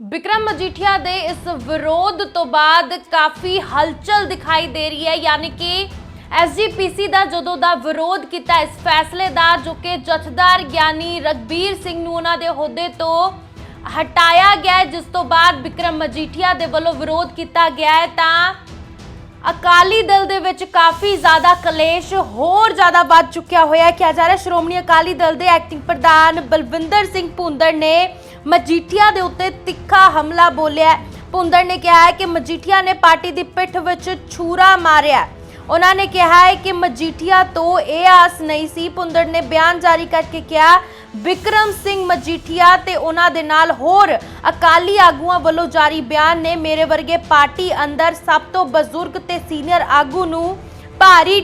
ਵਿਕਰਮ ਮਜੀਠੀਆ ਦੇ ਇਸ ਵਿਰੋਧ ਤੋਂ ਬਾਅਦ ਕਾਫੀ ਹਲਚਲ ਦਿਖਾਈ ਦੇ ਰਹੀ ਹੈ, ਯਾਨੀ ਕਿ ਐਸਜੀਪੀਸੀ ਦਾ ਜਦੋਂ ਦਾ ਵਿਰੋਧ ਕੀਤਾ ਇਸ ਫੈਸਲੇ ਦਾ, ਜੋ ਕਿ ਜਥੇਦਾਰ ਗਿਆਨੀ ਰਗਬੀਰ ਸਿੰਘ ਨੂੰ ਉਹਨਾਂ ਦੇ ਅਹੁਦੇ ਤੋਂ ਹਟਾਇਆ ਗਿਆ ਜਿਸ ਤੋਂ ਬਾਅਦ ਵਿਕਰਮ ਮਜੀਠੀਆ ਦੇ ਵੱਲੋਂ ਵਿਰੋਧ ਕੀਤਾ ਗਿਆ ਹੈ, ਤਾਂ ਅਕਾਲੀ ਦਲ ਦੇ ਵਿੱਚ ਕਾਫੀ ਜ਼ਿਆਦਾ ਕਲੇਸ਼, ਹੋਰ ਜ਼ਿਆਦਾ ਵੱਧ ਚੁੱਕਿਆ ਹੋਇਆ ਹੈ। ਕਿਹਾ ਜਾ ਰਿਹਾ ਸ਼੍ਰੋਮਣੀ ਅਕਾਲੀ ਦਲ ਦੇ ਐਕਟਿੰਗ ਪ੍ਰਧਾਨ ਬਲਵਿੰਦਰ ਸਿੰਘ ਭੁੰਦੜ ਨੇ ਮਜੀਠੀਆ ਦੇ ਉੱਤੇ ਤਿੱਖਾ ਹਮਲਾ ਬੋਲਿਆ ਹੈ। ਭੁੰਦੜ ਨੇ ਕਿਹਾ ਹੈ ਕਿ ਮਜੀਠੀਆ ਨੇ ਪਾਰਟੀ ਦੀ ਪਿੱਠ ਵਿੱਚ ਛੂਰਾ ਮਾਰਿਆ ਉਹਨਾਂ ਨੇ ਕਿਹਾ ਹੈ ਕਿ ਮਜੀਠੀਆ ਤੋਂ ਇਹ ਆਸ ਨਹੀਂ ਸੀ। ਭੁੰਦੜ ਨੇ ਬਿਆਨ ਜਾਰੀ ਕਰਕੇ ਕਿਹਾ, ਵਿਕਰਮ ਸਿੰਘ ਮਜੀਠੀਆ ਤੇ ਉਹਨਾਂ ਦੇ ਨਾਲ ਹੋਰ ਅਕਾਲੀ ਆਗੂਆਂ ਵੱਲੋਂ ਜਾਰੀ ਬਿਆਨ ਨੇ ਮੇਰੇ ਵਰਗੇ ਪਾਰਟੀ ਅੰਦਰ ਸਭ ਤੋਂ ਬਜ਼ੁਰਗ ਤੇ ਸੀਨੀਅਰ ਆਗੂ ਨੂੰ ਭਾਰੀ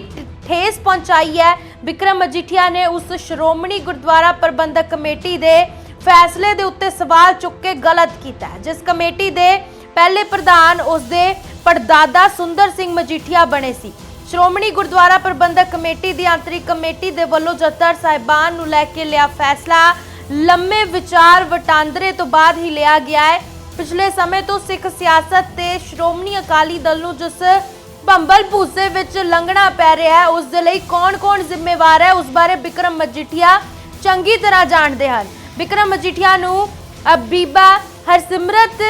ਠੇਸ ਪਹੁੰਚਾਈ ਹੈ। ਵਿਕਰਮ ਮਜੀਠੀਆ ਨੇ ਉਸ ਸ਼੍ਰੋਮਣੀ ਗੁਰਦੁਆਰਾ ਪ੍ਰਬੰਧਕ ਕਮੇਟੀ ਦੇ ਫੈਸਲੇ ਦੇ ਉੱਤੇ ਸਵਾਲ ਚੁੱਕ ਕੇ ਗਲਤ ਕੀਤਾ ਹੈ। ਜਿਸ ਕਮੇਟੀ ਦੇ ਪਹਿਲੇ ਪ੍ਰਧਾਨ ਉਸਦੇ ਪੜਦਾਦਾ ਸੁੰਦਰ ਸਿੰਘ ਮਜੀਠੀਆ ਬਣੇ ਸੀ। ਸ਼੍ਰੋਮਣੀ ਗੁਰਦੁਆਰਾ ਪ੍ਰਬੰਧਕ ਕਮੇਟੀ ਦੀ ਆਂਤਰਿਕ ਕਮੇਟੀ ਦੇ ਵੱਲੋਂ ਜੱਤਰ ਸਾਹਿਬਾਨ ਨੂੰ ਲੈ ਕੇ ਲਿਆ ਫੈਸਲਾ, ਲੰਮੇ ਵਿਚਾਰ ਵਟਾਂਦਰੇ ਤੋਂ ਬਾਅਦ ਹੀ ਲਿਆ ਗਿਆ ਹੈ। ਪਿਛਲੇ ਸਮੇਂ ਤੋਂ ਸਿੱਖ ਸਿਆਸਤ ਤੇ ਸ਼੍ਰੋਮਣੀ ਅਕਾਲੀ ਦਲ ਨੂੰ ਜਿਸ ਭੰਬਲ ਭੂਸੇ ਵਿੱਚ ਲੰਘਣਾ ਪੈ ਰਿਹਾ ਹੈ, ਉਸ ਦੇ ਲਈ ਕੌਣ-ਕੌਣ ਜ਼ਿੰਮੇਵਾਰ ਹੈ, ਉਸ ਬਾਰੇ ਬਿਕਰਮ ਮਜੀਠੀਆ ਚੰਗੀ ਤਰ੍ਹਾਂ ਜਾਣਦੇ ਹਨ। ਵਿਕਰਮ ਮਜੀਠੀਆ ਨੂੰ ਬੀਬਾ ਹਰਸਿਮਰਤ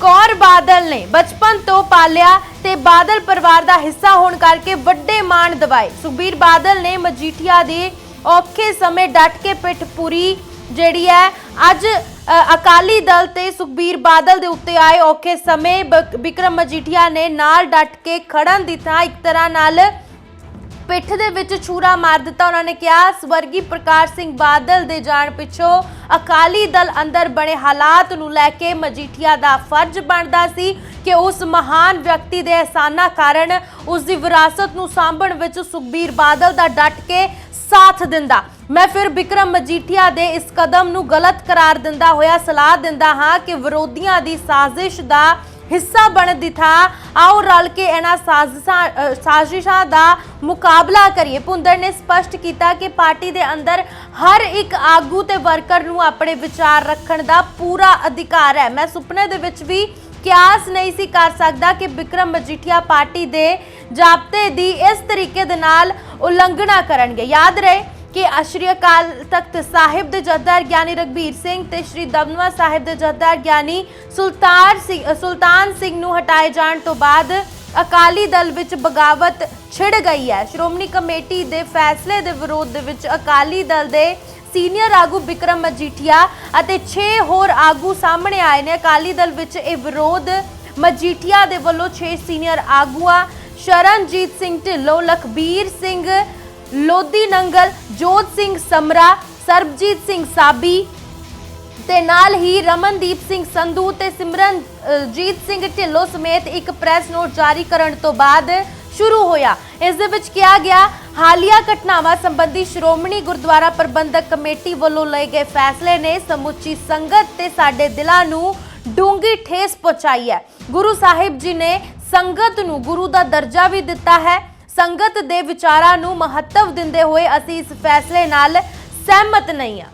ਕੌਰ ਬਾਦਲ ਨੇ ਬਚਪਨ ਤੋਂ ਪਾਲਿਆ ਤੇ ਬਾਦਲ ਪਰਿਵਾਰ ਦਾ ਹਿੱਸਾ ਹੋਣ ਕਰਕੇ ਵੱਡੇ ਮਾਣ ਦਿਵਾਏ। ਸੁਖਬੀਰ ਬਾਦਲ ਨੇ ਮਜੀਠੀਆ ਦੇ ਔਖੇ ਸਮੇਂ ਡਟ ਕੇ ਪਿੱਠ ਪੂਰੀ ਜਿਹੜੀ ਹੈ, ਅੱਜ ਅਕਾਲੀ ਦਲ ਤੇ ਸੁਖਬੀਰ ਬਾਦਲ ਦੇ ਉੱਤੇ ਆਏ ਔਖੇ ਸਮੇਂ ਬ- ਵਿਕਰਮ ਮਜੀਠੀਆ ਨੇ ਨਾਲ ਡਟ ਕੇ ਖੜਨ ਦੀ ਥਾਂ ਇੱਕ ਤਰ੍ਹਾਂ ਨਾਲ ਪਿੱਠ ਦੇ ਵਿੱਚ ਛੂਰਾ ਮਾਰ ਦਿੱਤਾ। ਉਹਨਾਂ ਨੇ ਕਿਹਾ, ਸਵਰਗੀ ਪ੍ਰਕਾਸ਼ ਸਿੰਘ ਬਾਦਲ ਦੇ ਜਾਣ ਪਿੱਛੋਂ ਅਕਾਲੀ ਦਲ ਅੰਦਰ ਬਣੇ ਹਾਲਾਤ ਨੂੰ ਲੈ ਕੇ ਮਜੀਠੀਆ ਦਾ ਫਰਜ਼ ਬਣਦਾ ਸੀ ਕਿ ਉਸ ਮਹਾਨ ਵਿਅਕਤੀ ਦੇ ਅਹਿਸਾਨਾਂ ਕਾਰਨ ਉਸ ਦੀ ਵਿਰਾਸਤ ਨੂੰ ਸਾਂਭਣ ਵਿੱਚ ਸੁਖਬੀਰ ਬਾਦਲ ਦਾ ਡਟ ਕੇ ਸਾਥ ਦਿੰਦਾ। ਮੈਂ ਫਿਰ ਵਿਕਰਮ ਮਜੀਠੀਆ ਦੇ ਇਸ ਕਦਮ ਨੂੰ ਗਲਤ ਕਰਾਰ ਦਿੰਦਾ ਹੋਇਆ ਸਲਾਹ ਦਿੰਦਾ ਹਾਂ ਕਿ ਵਿਰੋਧੀਆਂ ਦੀ ਸਾਜ਼ਿਸ਼ ਦਾ ਹਿੱਸਾ ਬਣਦੀ ਥਾਂ। ਆਓ ਰਲ ਕੇ ਇਹਨਾਂ ਸਾਜ਼ਿਸ਼ਾਂ ਸਾਜ਼ਿਸ਼ਾਂ ਦਾ ਮੁਕਾਬਲਾ ਕਰੀਏ। ਭੁੰਦੜ ਨੇ ਸਪਸ਼ਟ ਕੀਤਾ ਕਿ ਪਾਰਟੀ ਦੇ ਅੰਦਰ ਹਰ ਇੱਕ ਆਗੂ ਤੇ ਵਰਕਰ ਨੂੰ ਆਪਣੇ ਵਿਚਾਰ ਰੱਖਣ ਦਾ ਪੂਰਾ ਅਧਿਕਾਰ ਹੈ। ਮੈਂ ਸੁਪਨੇ ਦੇ ਵਿੱਚ ਵੀ ਕਿਆਸ ਨਹੀਂ ਸੀ ਕਰ ਸਕਦਾ ਕਿ ਵਿਕਰਮ ਮਜੀਠੀਆ ਪਾਰਟੀ ਦੇ ਜਾਬਤੇ ਦੀ ਇਸ ਤਰੀਕੇ ਦੇ ਨਾਲ ਉਲੰਘਣਾ ਕਰਨਗੇ। ਯਾਦ ਰਹੇ ਕਿ ਅਸ਼ਰੀ ਅਕਾਲ ਤਖਤ ਸਾਹਿਬ ਦੇ ਜਥੇਦਾਰ ਗਿਆਨੀ ਰਗਬੀਰ ਸਿੰਘ ਤੇ ਸ਼੍ਰੀ ਦਮਨਵਾ ਸਾਹਿਬ ਦੇ ਜਥੇਦਾਰ ਗਿਆਨੀ ਸੁਲਤਾਨ ਸਿੰਘ ਸੁਲਤਾਨ ਸਿੰਘ ਨੂੰ ਹਟਾਏ ਜਾਣ ਤੋਂ ਬਾਅਦ ਅਕਾਲੀ ਦਲ ਵਿੱਚ ਬਗਾਵਤ ਛਿੜ ਗਈ ਹੈ। ਸ਼੍ਰੋਮਣੀ ਕਮੇਟੀ ਦੇ ਫੈਸਲੇ ਦੇ ਵਿਰੋਧ ਦੇ ਵਿੱਚ ਅਕਾਲੀ ਦਲ ਦੇ ਸੀਨੀਅਰ ਆਗੂ ਵਿਕਰਮ ਮਜੀਠੀਆ ਅਤੇ 6 ਹੋਰ ਆਗੂ ਸਾਹਮਣੇ ਆਏ ਨੇ। ਅਕਾਲੀ ਦਲ ਵਿੱਚ ਇਹ ਵਿਰੋਧ ਮਜੀਠੀਆ ਦੇ ਵੱਲੋਂ 6 ਸੀਨੀਅਰ ਆਗੂਆਂ, ਸ਼ਰਨਜੀਤ ਸਿੰਘ ਢਿੱਲੋਂ, ਲਖਬੀਰ ਸਿੰਘ ਲੋਧੀ ਨੰਗਲ, ਜੋਤ ਸਿੰਘ ਸਮਰਾ, ਸਰਬਜੀਤ ਸਿੰਘ ਸਾਬੀ ਤੇ ਨਾਲ ਹੀ ਰਮਨਦੀਪ ਸਿੰਘ ਸੰਧੂ ਤੇ ਸਿਮਰਨਜੀਤ ਸਿੰਘ ਢਿੱਲੋਂ ਸਮੇਤ ਇੱਕ ਪ੍ਰੈਸ ਨੋਟ ਜਾਰੀ ਕਰਨ ਤੋਂ ਬਾਅਦ ਸ਼ੁਰੂ ਹੋਇਆ। ਇਸ ਦੇ ਵਿੱਚ ਕਿਹਾ ਗਿਆ, ਹਾਲੀਆ ਘਟਨਾਵਾਂ ਸੰਬੰਧੀ ਸ਼੍ਰੋਮਣੀ ਗੁਰਦੁਆਰਾ ਪ੍ਰਬੰਧਕ ਕਮੇਟੀ ਵੱਲੋਂ ਲਏ ਗਏ ਫੈਸਲੇ ਨੇ ਸਮੁੱਚੀ ਸੰਗਤ ਤੇ ਸਾਡੇ ਦਿਲਾਂ ਨੂੰ ਡੂੰਗੀ ਠੇਸ ਪਹੁੰਚਾਈ ਹੈ। ਗੁਰੂ ਸਾਹਿਬ ਜੀ ਨੇ ਸੰਗਤ ਨੂੰ ਗੁਰੂ ਦਾ ਦਰਜਾ ਵੀ ਦਿੱਤਾ ਹੈ ਸੰਗਤ ਦੇ ਵਿਚਾਰਾਂ ਨੂੰ ਮਹੱਤਵ ਦਿੰਦੇ ਹੋਏ ਅਸੀਂ ਇਸ ਫੈਸਲੇ ਨਾਲ ਸਹਿਮਤ ਨਹੀਂ ਹਾਂ।